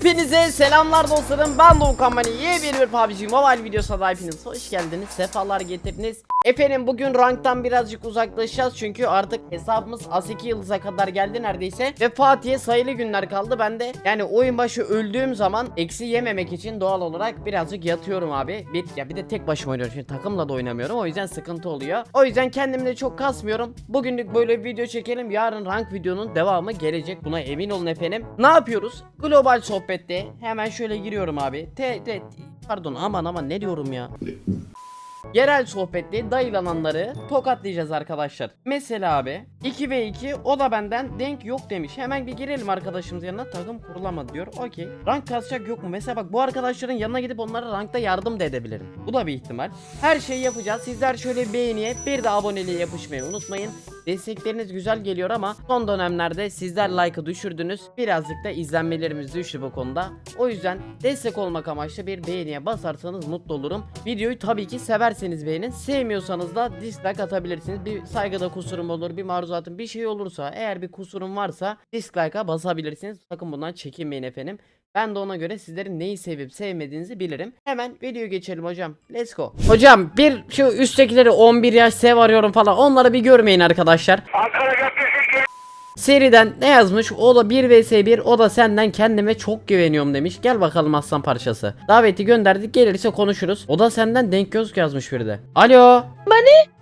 Hepinize selamlar dostlarım. Ben Doğukan Mani. Yeni bir PUBG Mobile videosuna da hepiniz hoş geldiniz. Sefalar getirdiniz. Efendim bugün ranktan birazcık uzaklaşacağız. Çünkü artık hesabımız A2 yıldıza kadar geldi neredeyse. Ve Fatih'e sayılı günler kaldı. Ben de yani oyun başı öldüğüm zaman eksi yememek için doğal olarak birazcık yatıyorum abi. Bir, ya bir de tek başıma oynuyorum. Şimdi takımla da oynamıyorum. O yüzden sıkıntı oluyor. O yüzden kendimi de çok kasmıyorum. Bugünlük böyle bir video çekelim. Yarın rank videonun devamı gelecek. Buna emin olun efendim. Ne yapıyoruz? Global sohbette hemen şöyle giriyorum abi. Te, te, pardon aman aman ne diyorum ya. Yerel sohbette dayılananları tokatlayacağız arkadaşlar. Mesela abi 2 ve 2 o da benden denk yok demiş. Hemen bir girelim arkadaşımız yanına takım kurulamadı diyor. Okey. Rank kasacak yok mu? Mesela bak bu arkadaşların yanına gidip onlara rankta yardım da edebilirim. Bu da bir ihtimal. Her şeyi yapacağız. Sizler şöyle beğeniye bir de aboneliğe yapışmayı unutmayın. Destekleriniz güzel geliyor ama son dönemlerde sizler like'ı düşürdünüz. Birazcık da izlenmelerimiz düştü bu konuda. O yüzden destek olmak amaçlı bir beğeniye basarsanız mutlu olurum. Videoyu tabii ki severseniz beğenin. Sevmiyorsanız da dislike atabilirsiniz. Bir saygıda kusurum olur, bir maruzatım bir şey olursa eğer bir kusurum varsa dislike'a basabilirsiniz. Sakın bundan çekinmeyin efendim. Ben de ona göre sizlerin neyi sevip sevmediğinizi bilirim. Hemen videoya geçelim hocam. Let's go. Hocam bir şu üsttekileri 11 yaş sev arıyorum falan onları bir görmeyin arkadaşlar. Seriden ne yazmış? O da 1 vs 1 o da senden kendime çok güveniyorum demiş. Gel bakalım aslan parçası. Daveti gönderdik gelirse konuşuruz. O da senden denk göz yazmış bir de. Alo.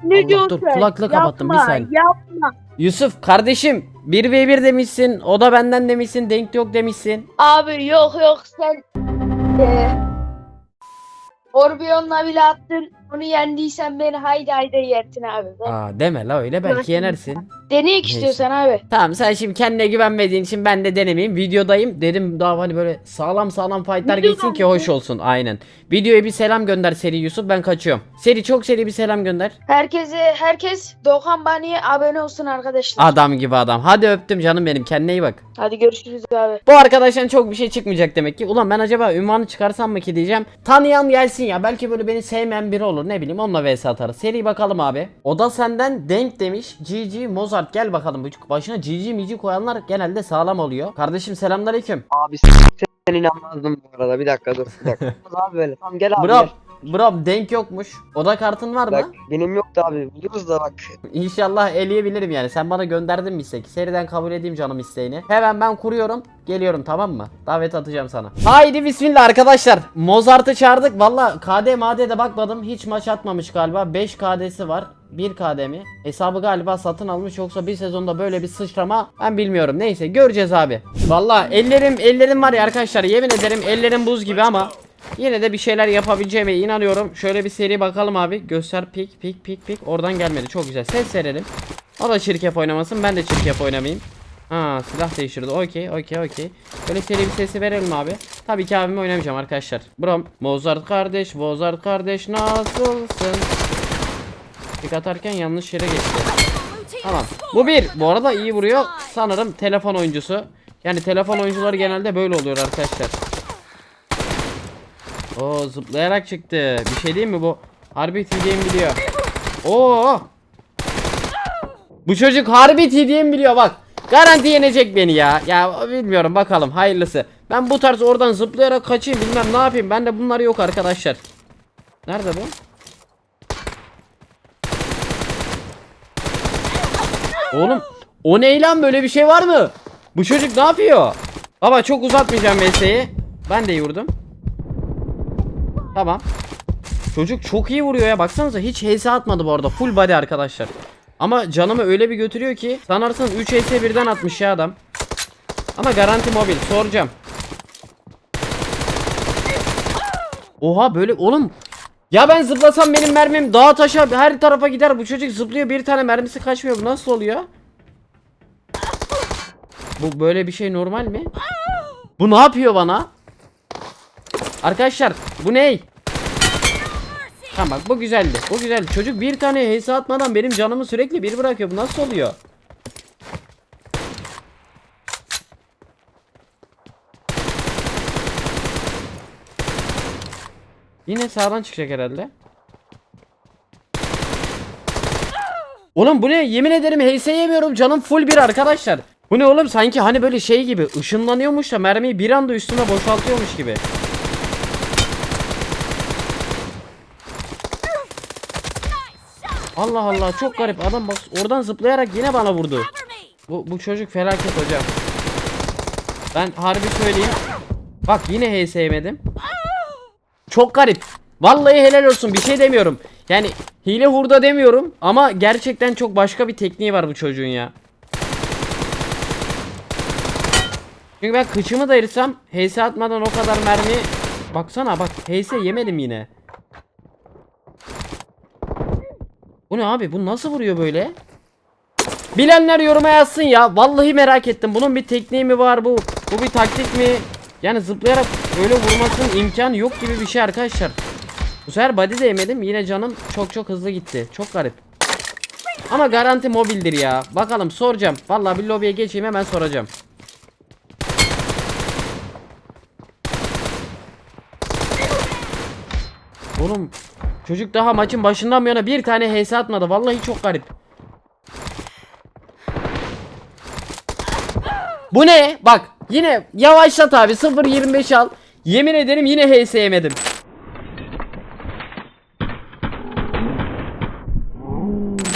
Ne Allah, diyorsun dur, kulaklığı kapattım, bir saniye. Yapma. Yusuf kardeşim 1 v 1 demişsin. O da benden demişsin. Denk yok demişsin. Abi yok yok sen eee Orbion'la bile attın. Onu yendiysen beni haydi haydi yersin abi. Aa deme la öyle belki yenersin. deneyek Neyse. istiyorsan abi. Tamam sen şimdi kendine güvenmediğin için ben de denemeyeyim. Videodayım. Dedim daha hani böyle sağlam sağlam fightlar Videoda geçsin ki hoş olsun. Aynen. Videoya bir selam gönder seri Yusuf ben kaçıyorum. Seri çok seri bir selam gönder. Herkese herkes Doğan Bani'ye abone olsun arkadaşlar. Adam gibi adam. Hadi öptüm canım benim. Kendine iyi bak. Hadi görüşürüz abi. Bu arkadaştan çok bir şey çıkmayacak demek ki. Ulan ben acaba ünvanı çıkarsam mı ki diyeceğim. Tanıyan gelsin ya. Belki böyle beni sevmeyen biri olur. Ne bileyim onunla vs atarız. Seri bakalım abi. O da senden denk demiş. GG Mozart gel bakalım. Başına GG mici koyanlar genelde sağlam oluyor. Kardeşim selamünaleyküm. Abi sen inanmazdım bu arada. Bir dakika dur. Bir dakika. abi böyle. Tamam gel abi. Bro, gel. Bro denk yokmuş. Oda kartın var Bak mı? benim yoktu abi. Buluruz da bak. İnşallah eleyebilirim yani. Sen bana gönderdin mi istek? Seriden kabul edeyim canım isteğini. Hemen ben kuruyorum. Geliyorum tamam mı? Davet atacağım sana. Haydi bismillah arkadaşlar. Mozart'ı çağırdık. Valla KD MAD'de bakmadım. Hiç maç atmamış galiba. 5 KD'si var. 1 KD mi? Hesabı galiba satın almış yoksa bir sezonda böyle bir sıçrama ben bilmiyorum. Neyse göreceğiz abi. Valla ellerim ellerim var ya arkadaşlar yemin ederim ellerim buz gibi ama Yine de bir şeyler yapabileceğime inanıyorum. Şöyle bir seri bakalım abi. Göster pik pik pik pik. Oradan gelmedi. Çok güzel. Ses verelim. O da çirkef oynamasın. Ben de çirkef oynamayayım. Ha silah değiştirdi. Okey okey okey. Böyle seri bir sesi verelim abi. Tabii ki abime oynamayacağım arkadaşlar. Brom. Mozart kardeş. Mozart kardeş nasılsın? Pik atarken yanlış yere geçti. Tamam. Bu bir. Bu arada iyi vuruyor. Sanırım telefon oyuncusu. Yani telefon oyuncuları genelde böyle oluyor arkadaşlar. Oo zıplayarak çıktı. Bir şey diyeyim mi bu? Harbi TDM biliyor. Oo. Bu çocuk harbi TDM biliyor bak. Garanti yenecek beni ya. Ya bilmiyorum bakalım hayırlısı. Ben bu tarz oradan zıplayarak kaçayım bilmem ne yapayım. Bende bunlar yok arkadaşlar. Nerede bu? Oğlum o ne lan böyle bir şey var mı? Bu çocuk ne yapıyor? Baba çok uzatmayacağım mesleği. Ben de vurdum. Tamam. Çocuk çok iyi vuruyor ya. Baksanıza hiç HS atmadı bu arada. Full body arkadaşlar. Ama canımı öyle bir götürüyor ki sanırsın 3 HS birden atmış ya adam. Ama garanti mobil. Soracağım. Oha böyle oğlum. Ya ben zıplasam benim mermim dağa taşa her tarafa gider. Bu çocuk zıplıyor bir tane mermisi kaçmıyor. Bu nasıl oluyor? Bu böyle bir şey normal mi? Bu ne yapıyor bana? Arkadaşlar bu ne? Tamam bak bu güzeldi. Bu güzel. Çocuk bir tane HS atmadan benim canımı sürekli bir bırakıyor. Bu nasıl oluyor? Yine sağdan çıkacak herhalde. Oğlum bu ne? Yemin ederim HS yemiyorum. Canım full bir arkadaşlar. Bu ne oğlum sanki hani böyle şey gibi ışınlanıyormuş da mermiyi bir anda üstüme boşaltıyormuş gibi. Allah Allah çok garip adam bak oradan zıplayarak yine bana vurdu. Bu, bu çocuk felaket hocam. Ben harbi söyleyeyim. Bak yine HS yemedim. Çok garip. Vallahi helal olsun bir şey demiyorum. Yani hile hurda demiyorum ama gerçekten çok başka bir tekniği var bu çocuğun ya. Çünkü ben kıçımı da ayırsam HS atmadan o kadar mermi Baksana bak HS yemedim yine. Bu ne abi? Bu nasıl vuruyor böyle? Bilenler yoruma yazsın ya. Vallahi merak ettim. Bunun bir tekniği mi var bu? Bu bir taktik mi? Yani zıplayarak öyle vurmasının imkanı yok gibi bir şey arkadaşlar. Bu sefer body de yemedim. Yine canım çok çok hızlı gitti. Çok garip. Ama garanti mobildir ya. Bakalım soracağım. Vallahi bir lobiye geçeyim hemen soracağım. Oğlum çocuk daha maçın başından bu yana bir tane HS atmadı. Vallahi çok garip. Bu ne? Bak yine yavaşlat abi 0.25 al. Yemin ederim yine HS yemedim.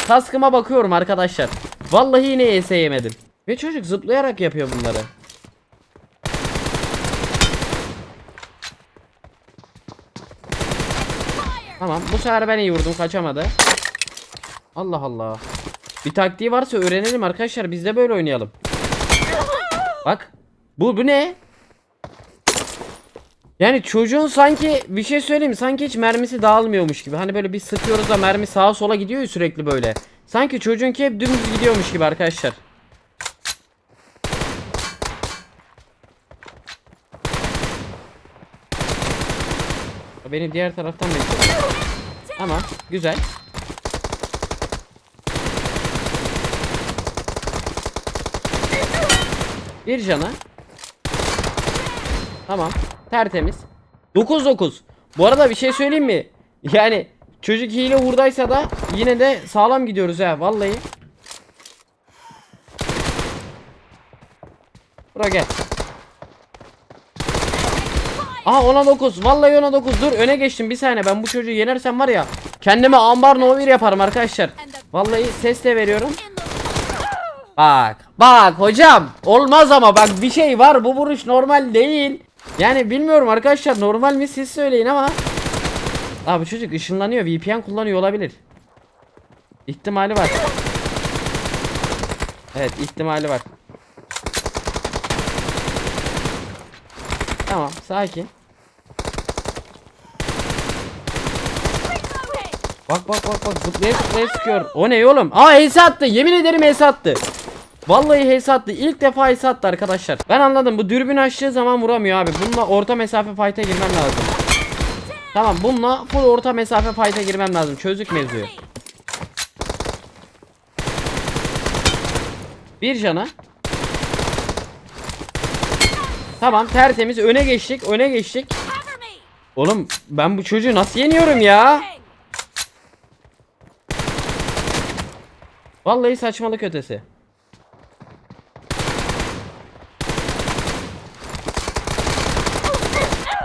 Kaskıma bakıyorum arkadaşlar. Vallahi yine HS yemedim. Ve çocuk zıplayarak yapıyor bunları. Tamam bu sefer ben iyi vurdum kaçamadı. Allah Allah. Bir taktiği varsa öğrenelim arkadaşlar biz de böyle oynayalım. Bak. Bu bu ne? Yani çocuğun sanki bir şey söyleyeyim? Sanki hiç mermisi dağılmıyormuş gibi. Hani böyle bir sıkıyoruz da mermi sağa sola gidiyor sürekli böyle. Sanki çocuğunki hep dümdüz gidiyormuş gibi arkadaşlar. Benim diğer taraftan bekliyor. Tamam, güzel. Bir cana. Tamam, tertemiz. 9-9. Bu arada bir şey söyleyeyim mi? Yani çocuk hile hurdaysa da yine de sağlam gidiyoruz ha vallahi. Bura gel. Aha ona 9. Vallahi ona 9. Dur öne geçtim bir saniye. Ben bu çocuğu yenersem var ya kendime ambar no 1 yaparım arkadaşlar. Vallahi ses de veriyorum. Bak. Bak hocam. Olmaz ama bak bir şey var. Bu vuruş normal değil. Yani bilmiyorum arkadaşlar normal mi siz söyleyin ama. Abi çocuk ışınlanıyor. VPN kullanıyor olabilir. İhtimali var. Evet ihtimali var. Tamam sakin. Bak bak bak bak zıplaya zıplaya sıkıyor. O ne oğlum? Aa HS attı. Yemin ederim HS attı. Vallahi HS attı. İlk defa HS attı arkadaşlar. Ben anladım. Bu dürbün açtığı zaman vuramıyor abi. Bununla orta mesafe fight'a girmem lazım. Tamam bununla full orta mesafe fight'a girmem lazım. Çözdük mevzuyu. Bir cana. Tamam tertemiz öne geçtik öne geçtik. Oğlum ben bu çocuğu nasıl yeniyorum ya? Vallahi saçmalık ötesi.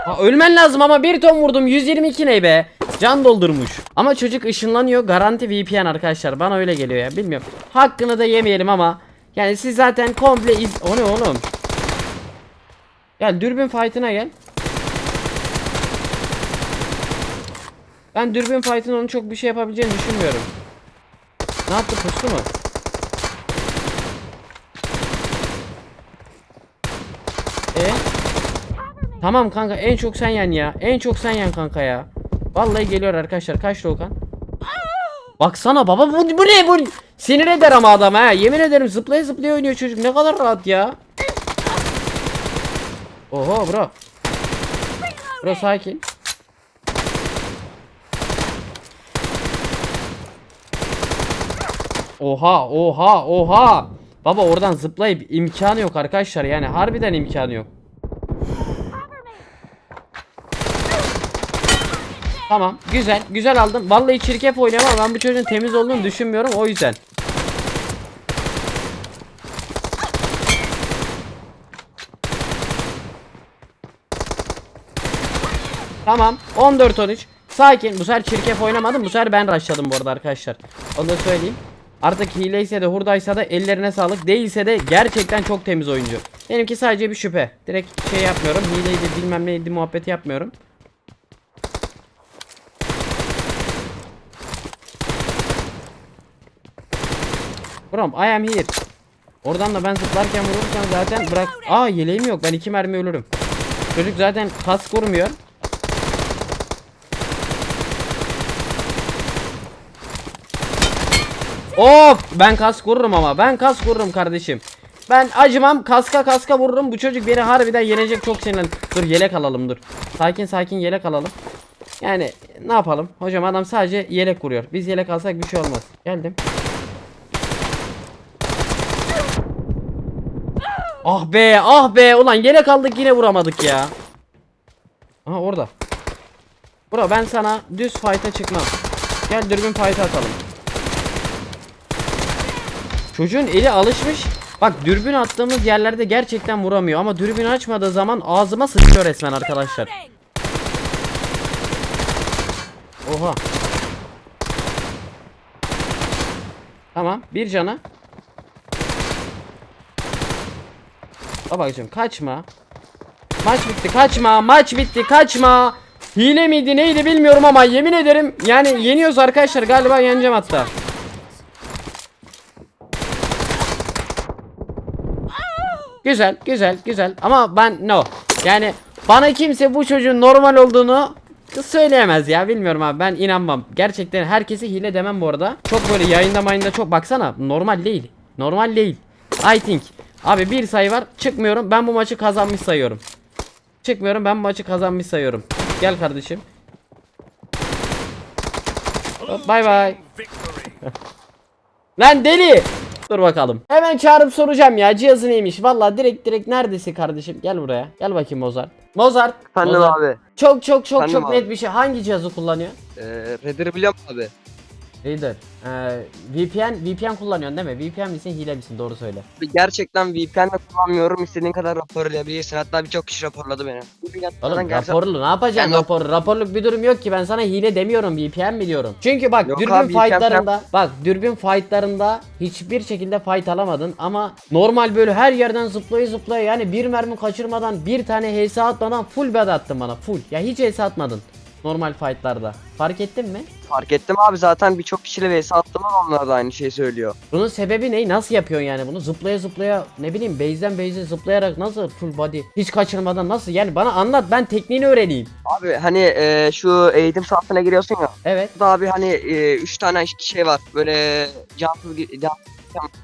Ha, ölmen lazım ama bir ton vurdum 122 ne be? Can doldurmuş. Ama çocuk ışınlanıyor garanti VPN arkadaşlar bana öyle geliyor ya bilmiyorum. Hakkını da yemeyelim ama yani siz zaten komple iz... O ne oğlum? Gel dürbün fight'ına gel. Ben dürbün fight'ın onu çok bir şey yapabileceğini düşünmüyorum. Ne yaptı pustu mu? E? Tamam kanka en çok sen yen ya. En çok sen yen kanka ya. Vallahi geliyor arkadaşlar. Kaç Okan? Baksana baba bu, bu ne bu? Sinir eder ama adam ha. Yemin ederim zıplaya zıplaya oynuyor çocuk. Ne kadar rahat ya. Oho bro. Bro sakin. Oha oha oha. Baba oradan zıplayıp imkanı yok arkadaşlar yani harbiden imkanı yok. Tamam güzel güzel aldım. Vallahi çirkef oynuyorum ama ben bu çocuğun temiz olduğunu düşünmüyorum o yüzden. Tamam. 14-13 Sakin. Bu sefer çirkef oynamadım. Bu sefer ben rushladım bu arada arkadaşlar. Onu da söyleyeyim. Artık hileyse de hurdaysa da ellerine sağlık. Değilse de gerçekten çok temiz oyuncu. Benimki sadece bir şüphe. Direkt şey yapmıyorum. Hileydi bilmem neydi muhabbeti yapmıyorum. Brom I am here. Oradan da ben zıplarken vurursan zaten bırak Aa yeleğim yok. Ben iki mermi ölürüm. Çocuk zaten kask vurmuyor Of! Ben kask vururum ama. Ben kask vururum kardeşim. Ben acımam. Kaska kaska vururum. Bu çocuk beni harbiden yenecek. Çok sinirlen. Dur yelek alalım dur. Sakin sakin yelek alalım. Yani ne yapalım? Hocam adam sadece yelek vuruyor Biz yelek alsak bir şey olmaz. Geldim. Ah be ah be. Ulan yelek aldık yine vuramadık ya. Aha orada. Bro ben sana düz fight'a çıkmam. Gel dürbün fight'a atalım Çocuğun eli alışmış. Bak dürbün attığımız yerlerde gerçekten vuramıyor ama dürbün açmadığı zaman ağzıma sıçıyor resmen arkadaşlar. Oha. Tamam bir cana. Babacım kaçma. Maç bitti kaçma maç bitti kaçma. Hile miydi neydi bilmiyorum ama yemin ederim yani yeniyoruz arkadaşlar galiba yeneceğim hatta. Güzel, güzel, güzel. Ama ben no. Yani bana kimse bu çocuğun normal olduğunu söyleyemez ya. Bilmiyorum abi ben inanmam. Gerçekten herkese hile demem bu arada. Çok böyle yayında mayında çok baksana. Normal değil. Normal değil. I think. Abi bir sayı var. Çıkmıyorum. Ben bu maçı kazanmış sayıyorum. Çıkmıyorum. Ben bu maçı kazanmış sayıyorum. Gel kardeşim. Hop, Bye bye. Lan deli. Dur bakalım. Hemen çağırıp soracağım ya cihazı neymiş. Valla direkt direkt neredesin kardeşim? Gel buraya. Gel bakayım Mozart. Mozart. Efendim Mozart. abi. Çok çok çok Efendim çok abi. net bir şey. Hangi cihazı kullanıyor? Ee, Redder'ı biliyor musun abi? Reader. Ee, VPN VPN kullanıyorsun değil mi? VPN misin hile misin? Doğru söyle. Gerçekten VPN de kullanmıyorum. İstediğin kadar raporlayabilirsin. Hatta birçok kişi raporladı beni. Oğlum gerçekten- raporlu ne yapacaksın Ben- rapor? Raporluk bir durum yok ki ben sana hile demiyorum VPN mi diyorum. Çünkü bak Yok dürbün abi, VPN fightlarında bak dürbün fightlarında hiçbir şekilde fight alamadın ama normal böyle her yerden zıplaya zıplaya yani bir mermi kaçırmadan bir tane HS atmadan full bed attın bana full. Ya hiç HS atmadın normal fightlarda. Fark ettin mi? Fark ettim abi zaten birçok kişiyle vs attım ama onlar da aynı şeyi söylüyor. Bunun sebebi ne? Nasıl yapıyorsun yani bunu? Zıplaya zıplaya ne bileyim base'den base'e zıplayarak nasıl full body hiç kaçırmadan nasıl? Yani bana anlat ben tekniğini öğreneyim. Abi hani e, şu eğitim saatine giriyorsun ya. Evet, Burada abi hani 3 tane şey var. Böyle cansız can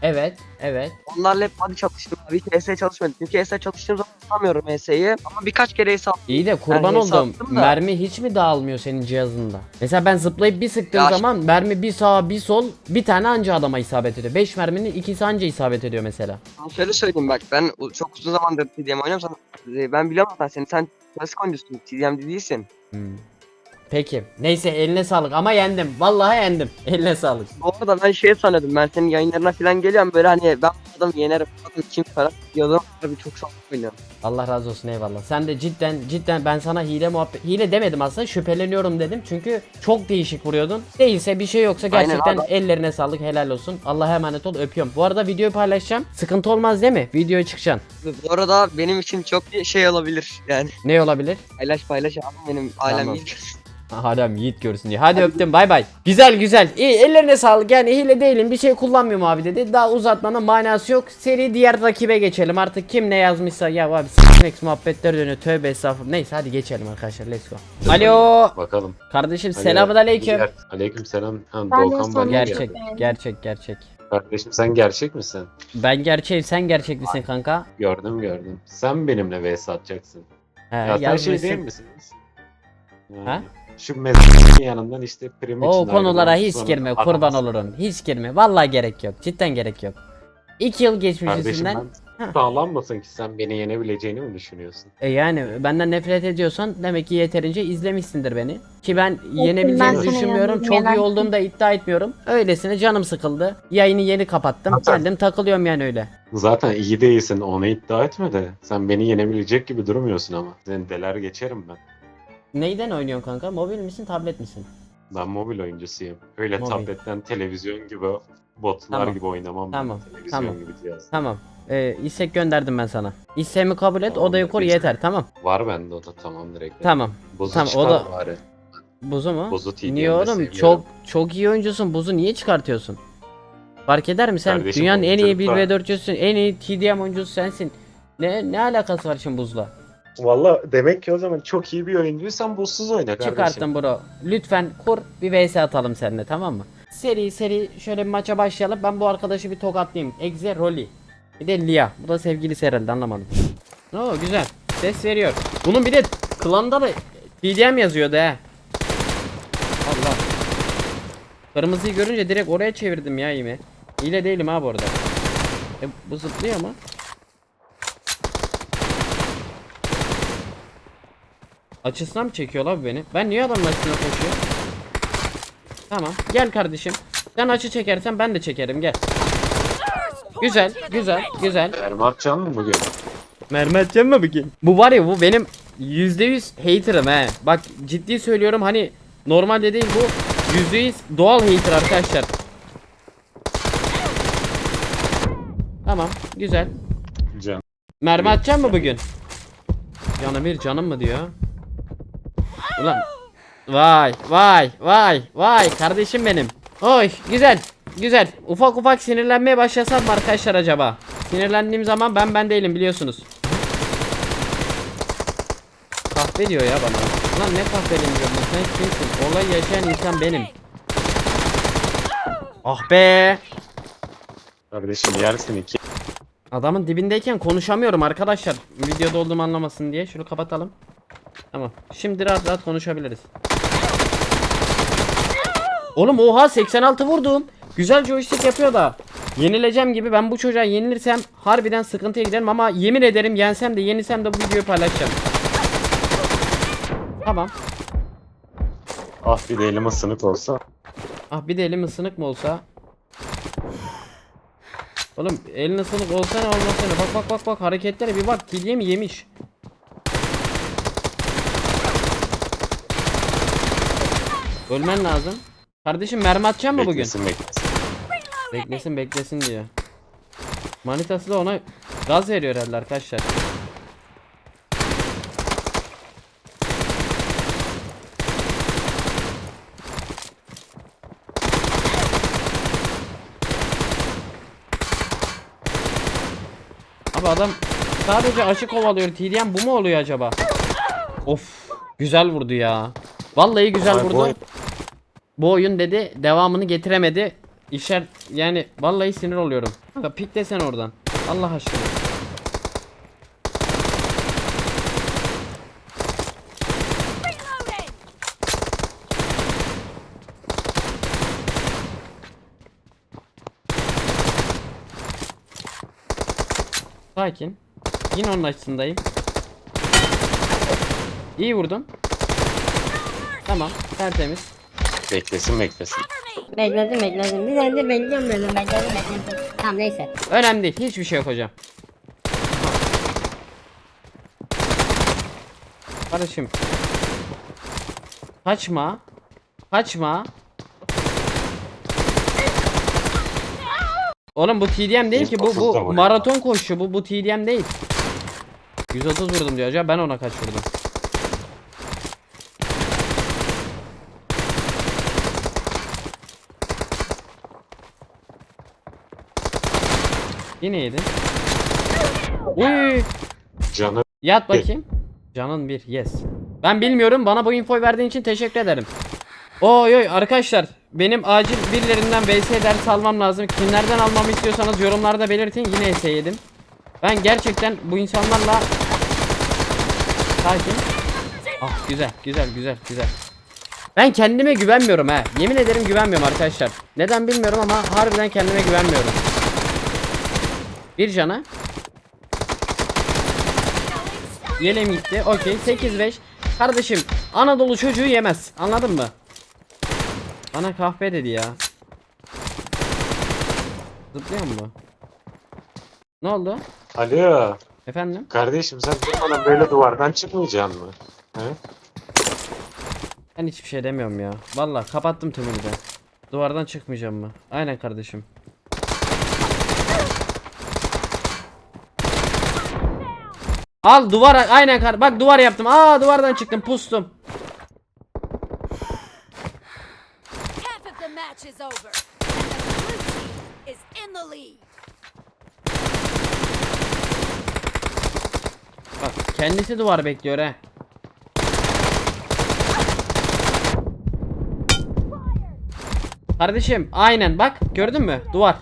evet, evet. Onlarla hep hadi çalıştım abi. Hiç HS çalışmadım. Çünkü HS çalıştığım zaman tutamıyorum HS'yi. Ama birkaç kere HS attım. İyi de kurban Yani oldum. da. Mermi hiç mi dağılmıyor senin cihazında? Mesela ben zıplayıp bir sıktığım Ya- zaman mermi bir sağa bir sol bir tane anca adama isabet ediyor. 5 merminin ikisi anca isabet ediyor mesela. Ama Şöyle söyleyeyim bak ben u- çok uzun zamandır TDM oynuyorum. Sana, e, ben biliyorum zaten seni. Sen klasik oyuncusun. TDM değilsin. Hmm. Peki. Neyse eline sağlık ama yendim. Vallahi yendim. Eline sağlık. Bu arada ben şey sanıyordum. Ben senin yayınlarına falan geliyorum. Böyle hani ben bu adamı yenerim. bu Adam kim falan diyordum. Abi çok sağlıklı oynuyorum. Allah razı olsun eyvallah. Sen de cidden cidden ben sana hile muhabbet hile demedim aslında şüpheleniyorum dedim. Çünkü çok değişik vuruyordun. Değilse bir şey yoksa Aynen gerçekten abi. ellerine sağlık helal olsun. Allah'a emanet ol öpüyorum. Bu arada videoyu paylaşacağım. Sıkıntı olmaz değil mi? Videoya çıkacaksın. Bu arada benim için çok bir şey olabilir. Yani Ne olabilir? paylaş paylaş abi benim ailem Tamam. Adam yiğit görsün diye. Hadi öptüm bay bay. Güzel güzel. İyi ellerine sağlık. Yani hile değilim bir şey kullanmıyorum abi dedi. Daha uzatmanın manası yok. Seri diğer rakibe geçelim. Artık kim ne yazmışsa ya abi Snex muhabbetler dönüyor. Tövbe estağfurullah. Neyse hadi geçelim arkadaşlar. Let's go. Alo. Bakalım. Kardeşim selamun aleyküm. Aleyküm selam. Ha, Ben de Doğukan ben Gerçek gerçek gerçek. Kardeşim sen gerçek misin? Ben gerçeğim sen gerçek misin kanka? Gördüm gördüm. Sen benimle vs atacaksın. He, ya sen şey yazmışsın. değil misiniz? Yani Ha? Şu mezarın yanından işte prim için O konulara hiç sonra girme aramaz. kurban olurum. Hiç girme. Vallahi gerek yok. Cidden gerek yok. İki yıl geçmiş Kardeşim üstünden. ben sağlam mısın ki sen beni yenebileceğini mi düşünüyorsun? E yani benden nefret ediyorsan demek ki yeterince izlemişsindir beni. Ki ben ben yenebileceğimi seni düşünmüyorum. Çok iyi yenemem. olduğumu da iddia etmiyorum. Öylesine canım sıkıldı. Yayını yeni kapattım. Zaten- Geldim takılıyorum yani öyle. Zaten iyi değilsin onu iddia etme de. Sen beni yenebilecek gibi durmuyorsun ama. Seni deler geçerim ben. Neyden oynuyorsun kanka? Mobil misin, tablet misin? Ben mobil oyuncusuyum. Öyle Mobil. tabletten televizyon gibi botlar Tamam. gibi oynamam. ben. Tamam, Televizyon tamam. gibi cihaz. Tamam. Ee, istek gönderdim ben sana. İsteğimi kabul et, Tamam, odayı kur güzel. yeter. Tamam. Var bende o da tamam direkt. Tamam. Bozu Tamam, o çıkar da- bari. Buzu mu? TDM'de Niye oğlum? seviyorum. Çok çok iyi oyuncusun. Buzu niye çıkartıyorsun? Fark eder mi sen? Kardeşim, Dünyanın en iyi oyunculukla- 1v4'cüsün, en iyi TDM oyuncusu sensin. Ne ne alakası var şimdi buzla? Valla demek ki o zaman çok iyi bir oyuncuysan buzsuz oyna kardeşim. Çıkarttım bro. Lütfen kur bir vs atalım seninle tamam mı? Seri seri şöyle bir maça başlayalım. Ben bu arkadaşı bir tokatlayayım. Exe Rolly. Bir de Lia. Bu da sevgilisi herhalde anlamadım. Oo güzel. Ses veriyor. Bunun bir de klanda da TDM yazıyordu he. Allah. Kırmızıyı görünce direkt oraya çevirdim ya imi. Hile değilim ha bu arada. E, bu zıplıyor mu? Açısına mı çekiyor lan bu beni? Ben niye adamın açısına koşuyorum? Tamam. Gel kardeşim. Sen açı çekersen ben de çekerim gel. Güzel, güzel, güzel. Erman Can mı bugün? Mermi atacağım mı bugün? Bu var ya bu benim %100 hater'ım he. Bak ciddi söylüyorum hani normalde değil bu %100 doğal hater arkadaşlar. Tamam güzel. Can. Mermi atacağım mı bugün? Canım bir canım mı diyor? Ulan. Vay vay vay vay kardeşim benim. Oy güzel güzel. Ufak ufak sinirlenmeye başlasam mı arkadaşlar acaba? Sinirlendiğim zaman ben ben değilim biliyorsunuz. Kahve diyor ya bana. Lan ne kahveliyim diyorum sen kimsin? Olay yaşayan insan benim. Ah be. Kardeşim yersin iki. Adamın dibindeyken konuşamıyorum arkadaşlar. Videoda olduğumu anlamasın diye. Şunu kapatalım. Tamam. Şimdi rahat rahat konuşabiliriz. Oğlum oha 86 vurdum. Güzel joystick yapıyor da. Yenileceğim gibi ben bu çocuğa yenilirsem harbiden sıkıntıya giderim ama yemin ederim yensem de yenilsem de bu videoyu paylaşacağım. Tamam. Ah bir de elim ısınık olsa. Ah bir de elim ısınık mı olsa? Oğlum elin ısınık olsa ne olmasa ne? Bak bak bak bak hareketlere bir bak. Kilye mi yemiş? Ölmen lazım. Kardeşim mermi atacak mı bugün? Beklesin beklesin. Beklesin beklesin diyor. Manitası da ona gaz veriyor herhalde arkadaşlar. Abi adam sadece açık kovalıyor. TDM bu mu oluyor acaba? Of güzel vurdu ya. Vallahi güzel vurdu. Bu oyun dedi devamını getiremedi. İşler yani vallahi sinir oluyorum. Kanka pik desen oradan. Allah aşkına. Sakin. Yine onun açısındayım. İyi vurdum. Tamam, tertemiz. Beklesin beklesin. Bekledim bekledim. Bir tane de bekliyorum dedim bekledim bekledim. Tamam neyse. Önemli değil. Hiçbir şey yok hocam. Kardeşim. Kaçma. Kaçma. Oğlum bu TDM değil ki bu 130 da bu maraton koşu bu bu TDM değil. 130 vurdum diyor acaba ben ona kaç vurdum? Yine yedin. Uy. Canı Yat bakayım. Canın bir yes. Ben bilmiyorum bana bu infoyu verdiğin için teşekkür ederim. Oy oy arkadaşlar benim acil birilerinden VS ders almam lazım. Kimlerden almamı istiyorsanız yorumlarda belirtin yine ES yedim. Ben gerçekten bu insanlarla Sakin. Ah güzel güzel güzel güzel. Ben kendime güvenmiyorum ha. Yemin ederim güvenmiyorum arkadaşlar. Neden bilmiyorum ama harbiden kendime güvenmiyorum. Bir cana. Yelem gitti. Okey. 8-5. Kardeşim Anadolu çocuğu yemez. Anladın mı? Bana kahve dedi ya. Zıplıyor mu? Ne oldu? Alo. Efendim? Kardeşim sen durmadan böyle duvardan çıkmayacaksın mı? He? Ben hiçbir şey demiyorum ya. Vallahi kapattım tümünü de. Duvardan çıkmayacağım mı? Aynen kardeşim. Al duvar aynen kar bak duvar yaptım. Aa duvardan çıktım pustum. Bak kendisi duvar bekliyor he. Kardeşim aynen bak gördün mü duvar.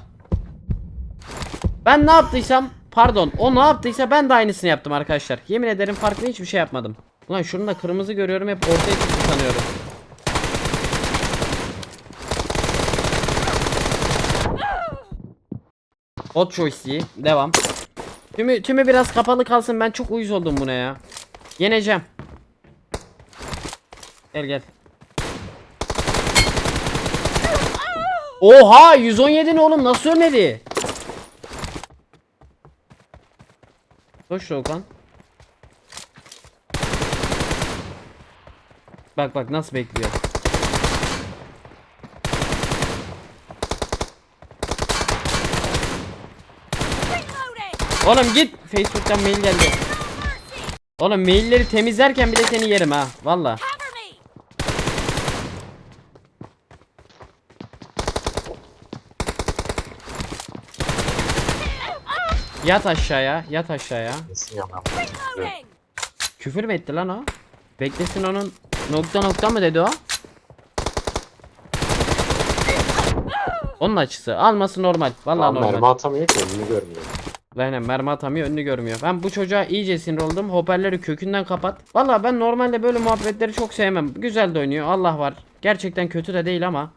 Ben ne yaptıysam pardon o ne yaptıysa ben de aynısını yaptım arkadaşlar. Yemin ederim farklı hiçbir şey yapmadım. Ulan şunu da kırmızı görüyorum hep ortaya çıktı sanıyorum. Hot choice'i devam. Tümü, tümü biraz kapalı kalsın ben çok uyuz oldum buna ya. Yeneceğim. Gel gel. Oha 117 ne oğlum nasıl ölmedi? Koş Doğukan. Bak bak nasıl bekliyor. Oğlum git Facebook'tan mail geldi. Oğlum mailleri temizlerken bile seni yerim ha. Valla. Yat aşağıya, yat aşağıya. Yalan? Küfür mü etti lan o? Beklesin onun nokta nokta mı dedi o? Onun açısı. Alması normal. Vallahi Tamam, normal. mermi atamıyor ki önünü görmüyor. Aynen mermi atamıyor önünü görmüyor. Ben bu çocuğa iyice sinir oldum. Hoparlörü kökünden kapat. Vallahi ben normalde böyle muhabbetleri çok sevmem. Güzel de oynuyor. Allah var. Gerçekten kötü de değil ama.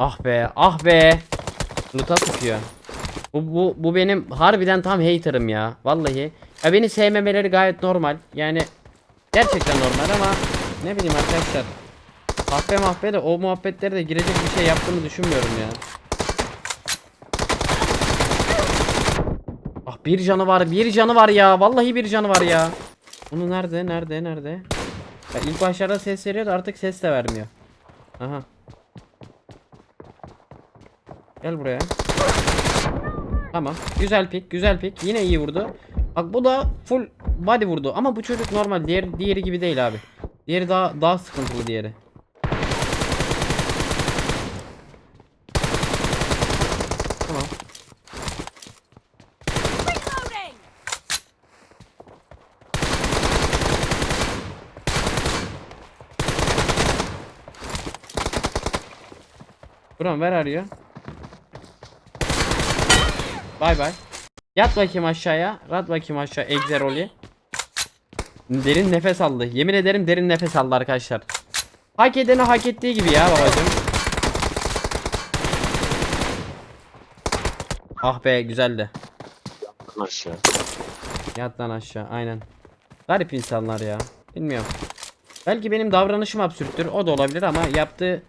Ah be, ah be. Luta sıkıyor. Bu, bu, bu benim harbiden tam haterım ya. Vallahi. Ya beni sevmemeleri gayet normal. Yani gerçekten normal ama ne bileyim arkadaşlar. Kahpe mahpe de o muhabbetlere de girecek bir şey yaptığımı düşünmüyorum ya. Ah bir canı var, bir canı var ya. Vallahi bir canı var ya. Bunu nerede, nerede, nerede? Ya ilk başlarda ses veriyordu artık ses de vermiyor. Aha. Gel buraya. Tamam. Güzel pik, güzel pik. Yine iyi vurdu. Bak bu da full body vurdu ama bu çocuk normal. Diğer diğeri gibi değil abi. Diğeri daha daha sıkıntılı diğeri. Tamam. Buram ver arıyor. Bay bay. Yat bakayım aşağıya. Rat bakayım aşağı. Egzeroli. Derin nefes aldı. Yemin ederim derin nefes aldı arkadaşlar. Hak edeni hak ettiği gibi ya babacım. Ah be güzeldi. Aşağı. Yat lan aşağı aynen. Garip insanlar ya. Bilmiyorum. Belki benim davranışım absürttür. O da olabilir ama yaptığı...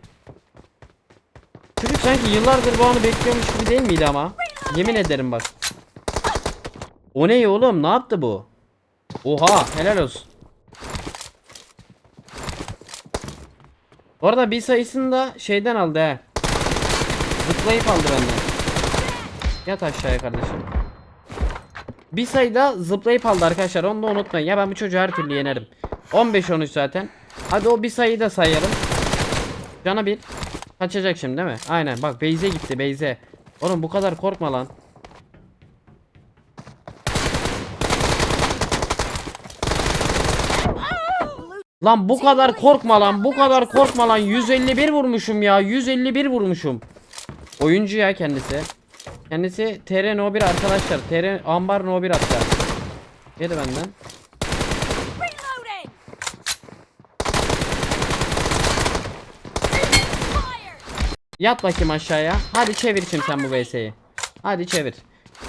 Çocuk sanki yıllardır bu anı bekliyormuş gibi değil miydi ama? Yemin ederim bak. O ne oğlum? Ne yaptı bu? Oha helal olsun. Bu arada bir sayısını da şeyden aldı he. Zıplayıp aldı benden. Yat aşağıya kardeşim. Bir sayıda zıplayıp aldı arkadaşlar onu da unutmayın. Ya ben bu çocuğu her türlü yenerim. 15-13 zaten. Hadi o bir sayıyı da sayalım. Cana bir. Kaçacak şimdi değil mi? Aynen bak Beyze gitti Beyze. Oğlum bu kadar korkma lan. Lan bu kadar korkma lan bu kadar korkma lan. 151 vurmuşum ya 151 vurmuşum. Oyuncu ya kendisi. Kendisi TR No 1 arkadaşlar TR Ambar No 1 hatta Yedi benden Yat bakayım aşağıya Hadi çevir şimdi sen bu VS'yi Hadi çevir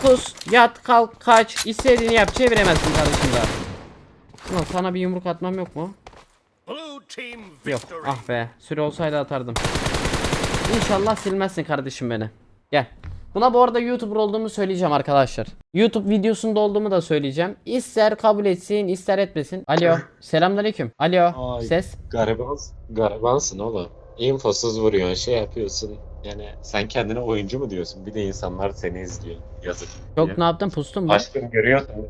Pus yat kalk kaç istediğini yap çeviremezsin kardeşim daha Ulan sana bir yumruk atmam yok mu? Yok ah be süre olsaydı atardım İnşallah silmezsin kardeşim beni. Gel. Buna bu arada YouTuber olduğumu söyleyeceğim arkadaşlar. YouTube videosunda olduğumu da söyleyeceğim. İster kabul etsin, ister etmesin. Alo. Selamünaleyküm. Alo. Ay. Ses. Gariban, garibansın oğlum. İnfosuz vuruyorsun, şey yapıyorsun. Yani sen kendine oyuncu mu diyorsun? Bir de insanlar seni izliyor. Yazık. Çok Ya. ne yaptın? Pustun mu? Aşkım görüyorsun.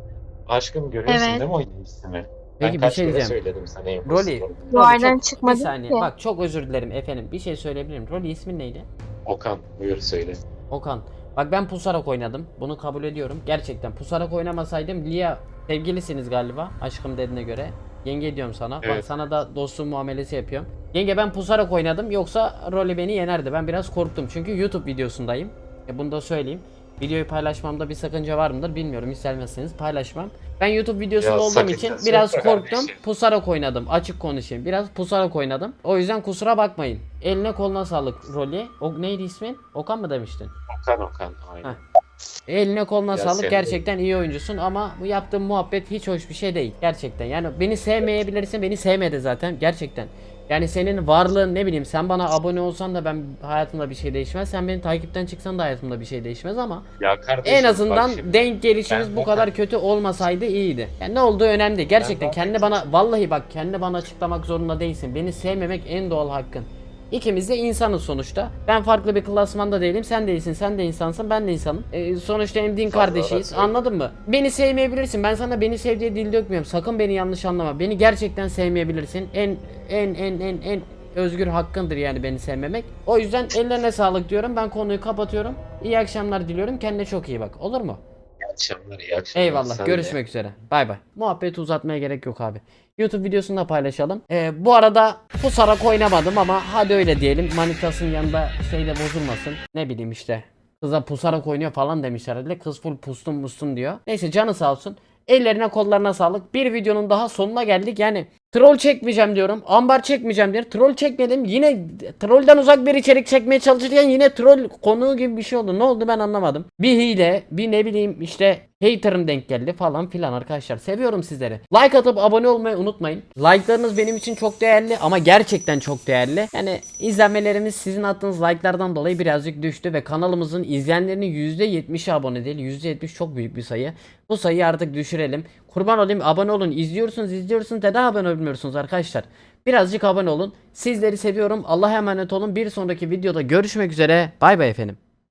Aşkım görüyorsun Evet. değil mi oyun ismi? Peki, ben bir kaç şey kere diyeceğim. söyledim sana infosuz Rolly. olduğunu. Aydan çok- çıkmadı Bir saniye. ki. Bak çok özür dilerim efendim. Bir şey söyleyebilirim. Rolly ismin neydi? Okan buyur söyle. Okan. Bak ben pusarak oynadım. Bunu kabul ediyorum. Gerçekten pusarak oynamasaydım Lia sevgilisiniz galiba. Aşkım dediğine göre. Yenge diyorum sana. Bak Evet. sana da dostum muamelesi yapıyorum. Yenge ben pusarak oynadım. Yoksa Rolly beni yenerdi. Ben biraz korktum. Çünkü YouTube videosundayım. E bunu da söyleyeyim. Videoyu paylaşmamda bir sakınca var mıdır bilmiyorum. İstermezseniz paylaşmam. Ben YouTube videosunda Ya olduğum için biraz korktum. kardeşim. Pusarak oynadım. Açık konuşayım. Biraz pusarak oynadım. O yüzden kusura bakmayın. Eline koluna sağlık Rolly. O neydi ismin? Okan mı demiştin? Okan Okan aynen. Heh. Eline koluna Ya sağlık. de- gerçekten iyi oyuncusun ama bu yaptığın muhabbet hiç hoş bir şey değil. Gerçekten. Yani beni sevmeyebilirsin beni sevmedi zaten. Gerçekten. Yani senin varlığın ne bileyim sen bana abone olsan da ben hayatımda bir şey değişmez. Sen beni takipten çıksan da hayatımda bir şey değişmez ama Ya kardeşim en azından şimdi, denk gelişimiz ben bu kadar kötü olmasaydı iyiydi. Yani ne olduğu önemli. Değil. Gerçekten zaten kendi bana vallahi bak kendi bana açıklamak zorunda değilsin. Beni sevmemek en doğal hakkın. İkimiz de insanız sonuçta. Ben farklı bir klasmanda değilim. Sen değilsin. Sen de insansın. Ben de insanım. Ee, sonuçta hem din kardeşiyiz. Anladın mı? Beni sevmeyebilirsin. Ben sana beni sev diye dil dökmüyorum. Sakın beni yanlış anlama. Beni gerçekten sevmeyebilirsin. En en en en en özgür hakkındır yani beni sevmemek. O yüzden ellerine sağlık diyorum. Ben konuyu kapatıyorum. İyi akşamlar diliyorum. Kendine çok iyi bak. Olur mu? İyi akşamlar iyi akşamlar. Eyvallah. Sen de. Görüşmek üzere. Bay bay. Muhabbeti uzatmaya gerek yok abi. YouTube videosunda paylaşalım. Ee, bu arada pusarak oynamadım ama hadi öyle diyelim. Manitasının yanında şey de bozulmasın. Ne bileyim işte. Kıza pusarak oynuyor falan demişler herhalde. Kız full pustum mustum diyor. Neyse canı sağ olsun. Ellerine kollarına sağlık. Bir videonun daha sonuna geldik. Yani troll çekmeyeceğim diyorum. Ambar çekmeyeceğim diyor. Troll çekmedim. Yine trollden uzak bir içerik çekmeye çalışırken yine troll konuğu gibi bir şey oldu. Ne oldu ben anlamadım. Bir hile, bir ne bileyim işte hater'ım denk geldi falan filan arkadaşlar. Seviyorum sizleri. Like atıp abone olmayı unutmayın. Like'larınız benim için çok değerli ama gerçekten çok değerli. Yani izlenmelerimiz sizin attığınız like'lardan dolayı birazcık düştü ve kanalımızın izleyenlerinin %70'i abone değil. %70 çok büyük bir sayı. Bu sayıyı artık düşürelim. Kurban olayım abone olun. İzliyorsunuz izliyorsunuz neden abone olmuyorsunuz arkadaşlar? Birazcık abone olun. Sizleri seviyorum. Allah'a emanet olun. Bir sonraki videoda görüşmek üzere. Bay bay efendim.